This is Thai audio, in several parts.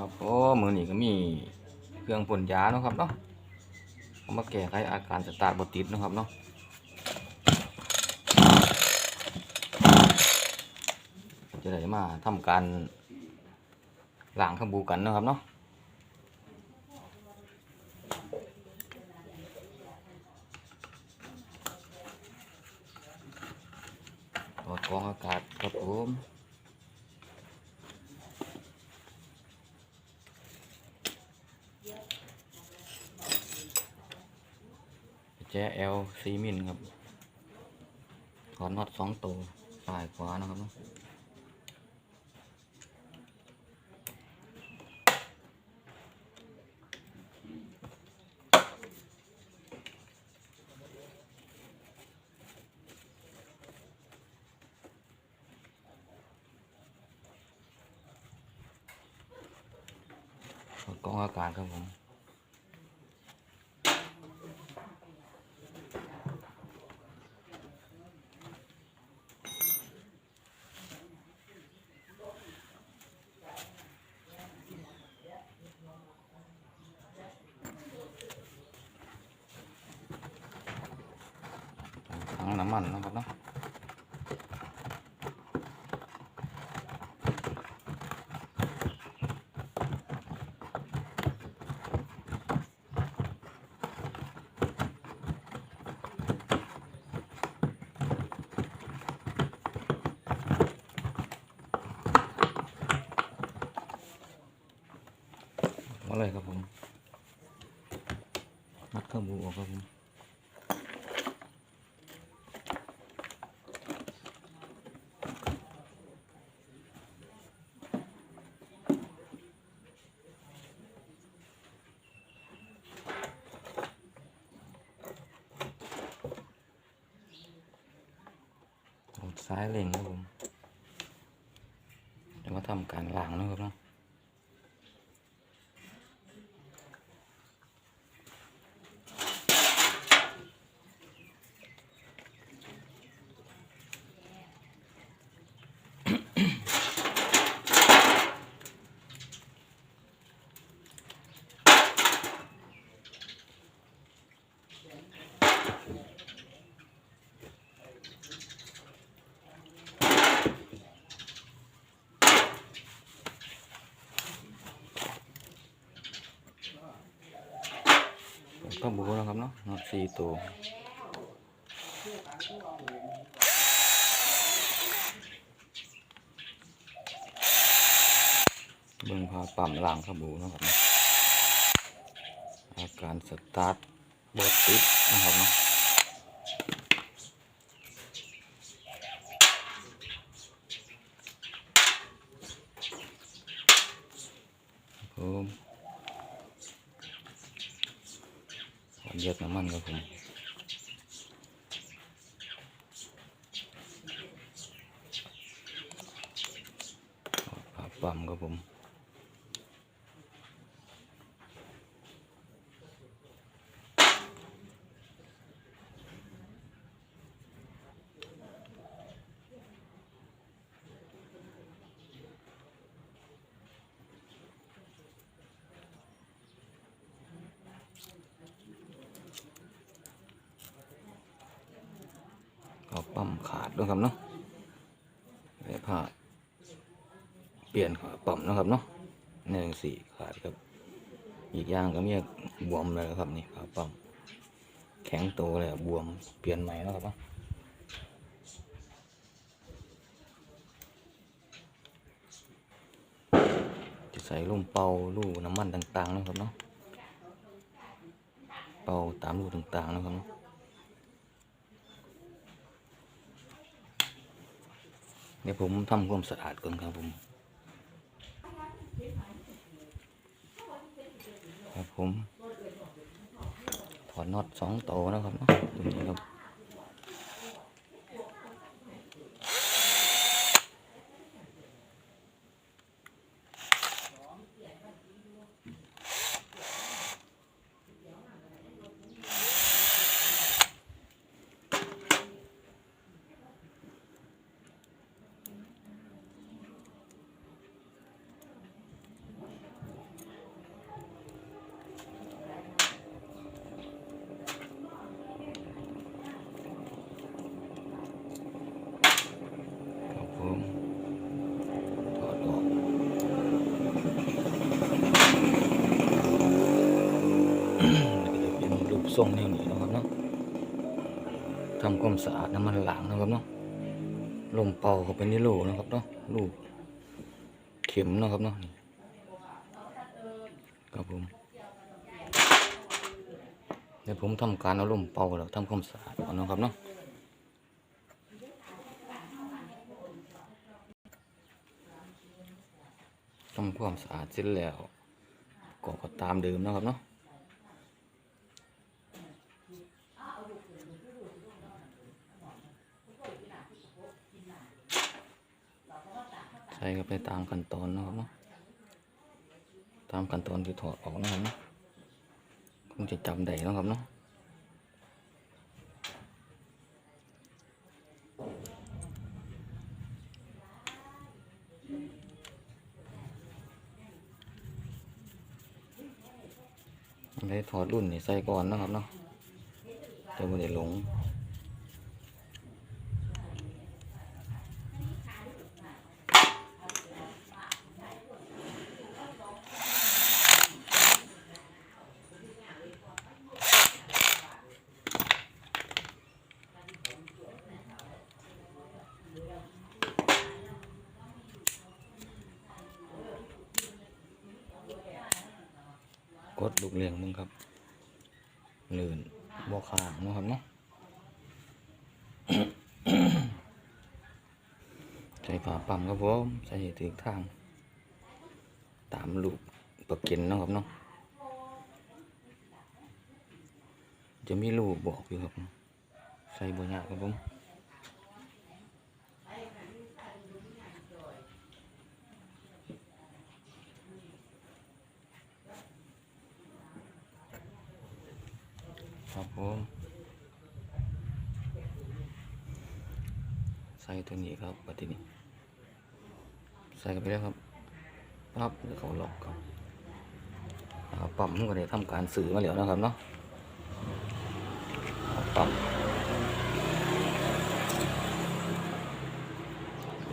ครับโอ้มือนี่ก็มีเครื่องพ่นยาเนาะครับเนาะเอามาแก้ไขอาการสตาร์ทบติดนะครับเนาะจะได้มาทำการล้างขบูกันนะครับเนาะอดกองอากาศครับผม จเอลซีมินครับถอนน็อตสองตัวซ้ายขวานะครับเนาะกองอากาศครับผม ถังน้ำมันนะครับเนาะมาเลยครับผม มัดเครื่องบูออกครับผมกดซ้ายเล็งครับผมแล้วก็ทำการล้างนะครับเนาะ ก็บูนะครับเนาะนอตสี่ตัวเบิ่งพาปั่มล่างขบูนะครับนะอาการสตาร์ทบดติดนะครับเนาะผมขอเย็ดน้ำมันครับผมพา ปั๊มครับผมก็ปั๊มขาดด้วยครับเนาะไอ้ผ้า ปลี่ยนขาปั๊มนะครับเนาะหนึ่งสี่ขาดครับ อีกอย่างก็มีบวมเลยครับนี่ขาปั๊มแข็งโตเลยบวมเปลี่ยนใหม่แล้วครับเนาะจะใส่ลุ่มเป่าลูน้ำมันต่างๆนะครับเนาะเป่าตามรูต่างๆนะครับเนาะเดี๋ยวผมทำความสะอาดก่อนครับผม ครับ ผม ถอดน็อตสองโตวนะครับเนาะตัวนี้ครับ ทรงอย่นี้นะครับเนาะทำความสะอาดน้ำมันหล้างนะครับเนาะลมเป่าเข้าไปในรูนะครับเนาะรูเข็มนะครับเนาะครับผมเดี๋ยวผมทำการเอาลมเป่าแล้วทำความสะอาดก่อนนะครับเนาะทำความสะอาดเสร็จแล้วก็ก็ตามเดิมนะครับเนาะ ใส่ก็ไปตามขั้นตอนนะครับเนาะตามขั้นตอนที่ถอดออกนะครับเนาะคงจะจำได้นะครับเนาะได้ถอดรุ่นนี่ใส่ก่อนนะครับเนาะจะไม่ได้หลง กด ลูกเลี้ยงมึงครับลื่นบ่ขางนะครับเนาะใส่ฝาปั๊มครับผมใส่ถึงทาง ตามลูกประเก็นนะครับเนาะจะมีลูกบอกอยู่ครับ ใส่บ่ยากครับผมครับผม ใส่ตัวนี้ครับปัดที่นี้ใส่กันไปแล้วครับปั๊บแล้วเขาล็อกครับอ่าปั๊มก็ได้ทำการสื่อมาแล้วนะครับเนาะปั๊ม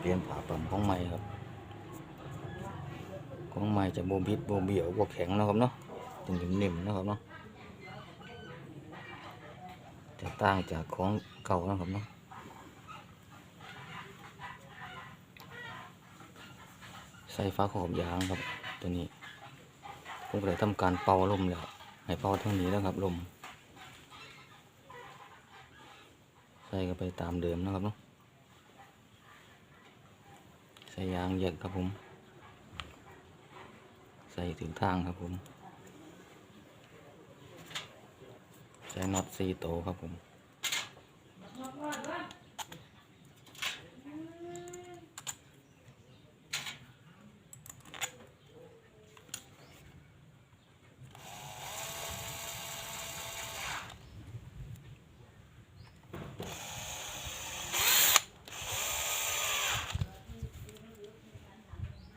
เปลี่ยนฝาปั๊มของใหม่ครับของใหม่จะโบบิดโบเบี้ยวโบแข็งนะครับเนาะจะนิ่มๆนะครับเนาะจะต่างจากของเก่านะครับเนาะ ใส่ฟ้าขอบยางครับตัวนี้ผมเลยทำการเป่าลมแล้วให้เป่าเท่านี้แล้วครับลมใส่กันไปตามเดิมนะครับเนาะใส่ยางเหยียดครับผม ใส่ถึงทางครับผม ใส่น็อตซีโตครับผม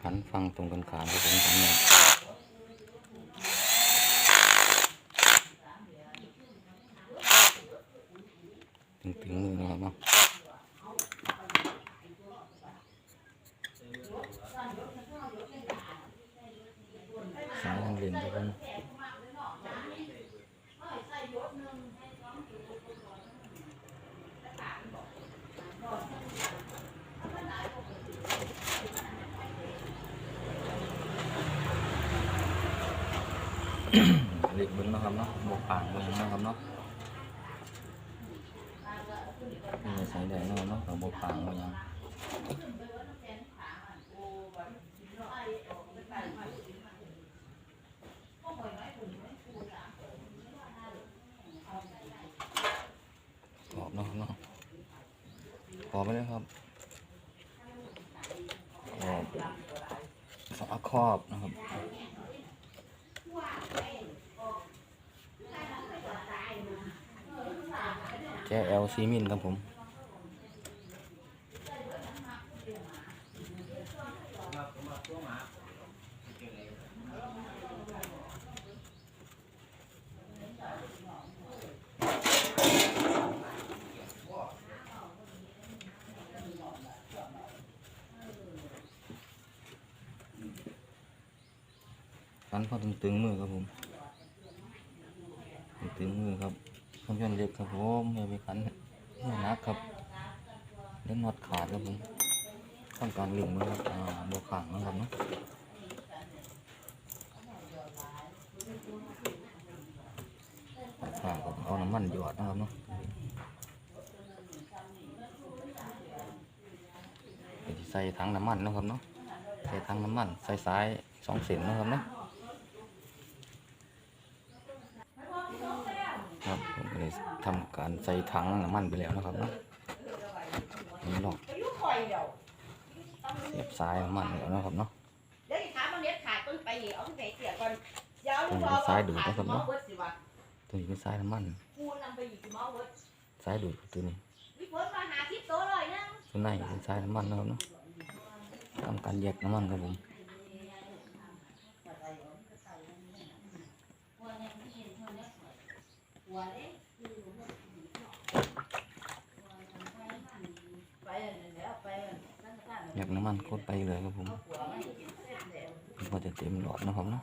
หันฟังตรงกันขามครับผมทำเนี่ย ถึงถึงมือนะครับเนาะสายทางเรียนครับผมเล็กเบิ้งนะครับเนาะบวกปากเบิ้งนะครับเนาะ นี่ใส่ได้นะครับเนาะแต่บวกปากเบิ้งยังขอบเนาะเนาะขอบไปเลยครับขอบฝาครอบนะครับ แค่เอลซีมินครับผมฟันพอตึงๆมือครับผม ถึงมือ ครับเครื่องยนต์เล็กครับผมอย่ไปขันไม่นักครับเล่นน็อตขาดครับผมต้องการหลิงมันครับอ่าบขังนะครับเนาะขาดครับเอาน้ำมันหยอดนะครับเนาะใส่ถังน้ำมันนะครับเนาะใส่ถังน้ำมันใส่สายสองเส้นนะครับเนาะ ครับผมก็เลยทำการใส่ถังน้ำมันไปแล้วนะครับเนาะนี่ลองเสียบสายน้ำมันแล้วนะครับเนาะเดี๋ยวอีกถามมันเน็ตขาดต้นไปอีกเอาที่ไหนเสียก่อนเดี๋ยวเอาลูกเป็นสายดูดนะครับเนอะเวิร์ดสิวะตัวนี้เป็นสายน้ำมันกูนำไปอีกสิมาเอาเวิร์ดสายดูดตัวนี้วิเวิร์ดมาหาทิพย์โตเลยนะตัวในเป็นสายน้ำมันนะครับเนาะทำการแยกน้ำมันครับผม ไปแล้วไปนั่นก็แยกน้ำมันโคตรไปเลยครับผมก็จะเต็มหลอดนะครับนะ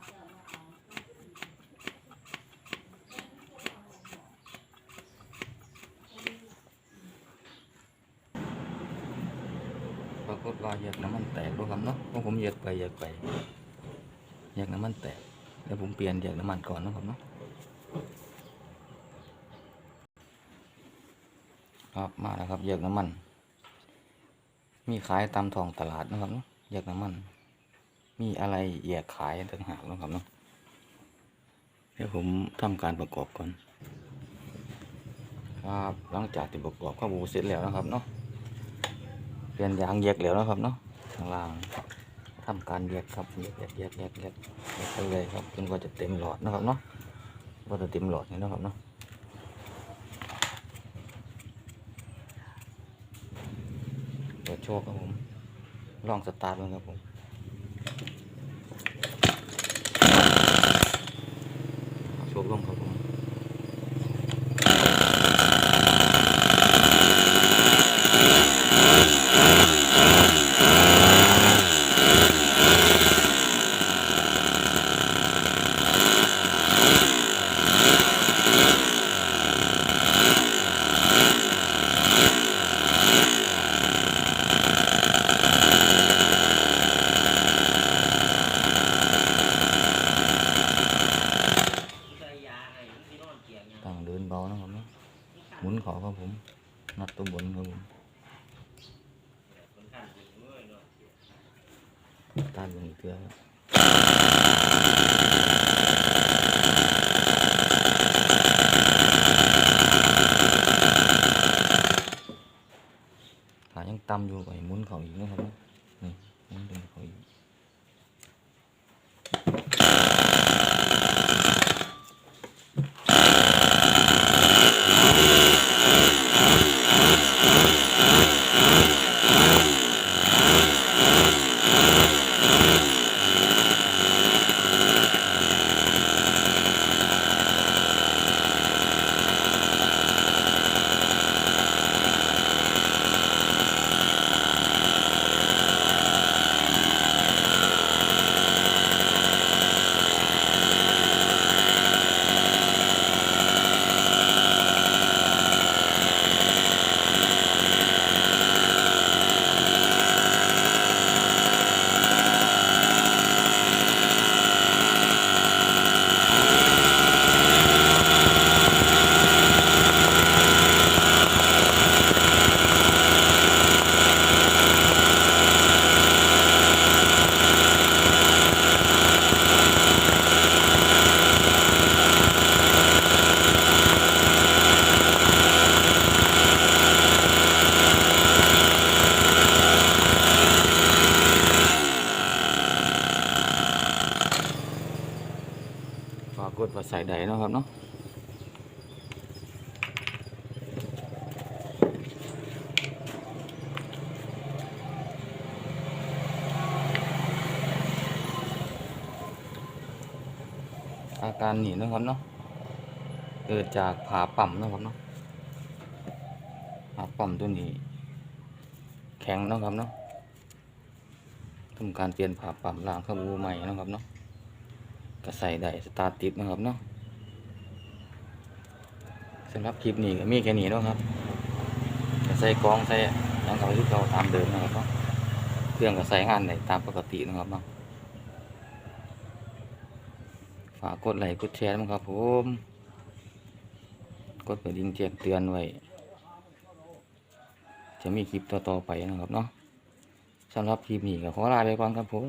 ปรากฏว่าแยกน้ำมันแตกด้วยครับเนาะเพราะผมแยกไปแยกไปแยกน้ำมันแตกแล้วผมเปลี่ยนแยกน้ำมันก่อนนะครับเนาะ ครับมาแล้วครับแยกน้ำมัน มีขายตามท้องตลาดนะครับเนาะแยกน้ำมัน มีอะไรแยกขายต่างหากนะครับเนาะเดี๋ยวผมทำการประกอบก่อนครับหลังจากที่ประกอบข้าวบูเสร็จแล้วนะครับเนาะเปลี่ยนยางแยกแล้วนะครับเนาะข้างล่างทำการแยกครับแยกแยกแยกแยกแยกแยกไปเลยครับจนกว่าจะเต็มหลอดนะครับเนาะว่าจะเต็มหลอดนี่นะครับเนาะเปิ ดโชว์ครับผมลองสตาร์ทเลยครับผมโชว์ลงครับผม ต่างเดินเบานะครับเนาะหมุนขอครับผมนัดตัวบนครับผมตามลงอีกเทือครับขายังต่ำอยู่ไปหมุนเขาอีกนะครับเนาะนี่หมุนดึงเขาอีก ฝากกดว่าใส่ใดเนะครับเนาะอาการหนีนะครับเนาะเกิดจากผ่าปั๊มนะครับเนาะผ่าปั๊มตัวนี้ แข็งนะครับเนาะทำการเปลี่ยนผ่าปั๊มล้างข้าวบูใหม่นะครับเนาะก็ใส่ได้สตาร์ติดนะครับเนาะ สำหรับคลิปนี้ก็มีแค่นี้เนาะครับใส่กองใส่ยังกับที่เราตามเดิมนะครับเนาะเครื่องก็ใส่งานได้ตามปกตินะครับเนาะฝากกดไลค์กดแชร์นะครับผมกดกระดิ่งแจ้งเตือนไว้ จะมีคลิปต่อๆไปนะครับเนาะสำหรับคลิปนี้ก็ขอลาไปก่อนครับผม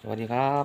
สวัสดีครับ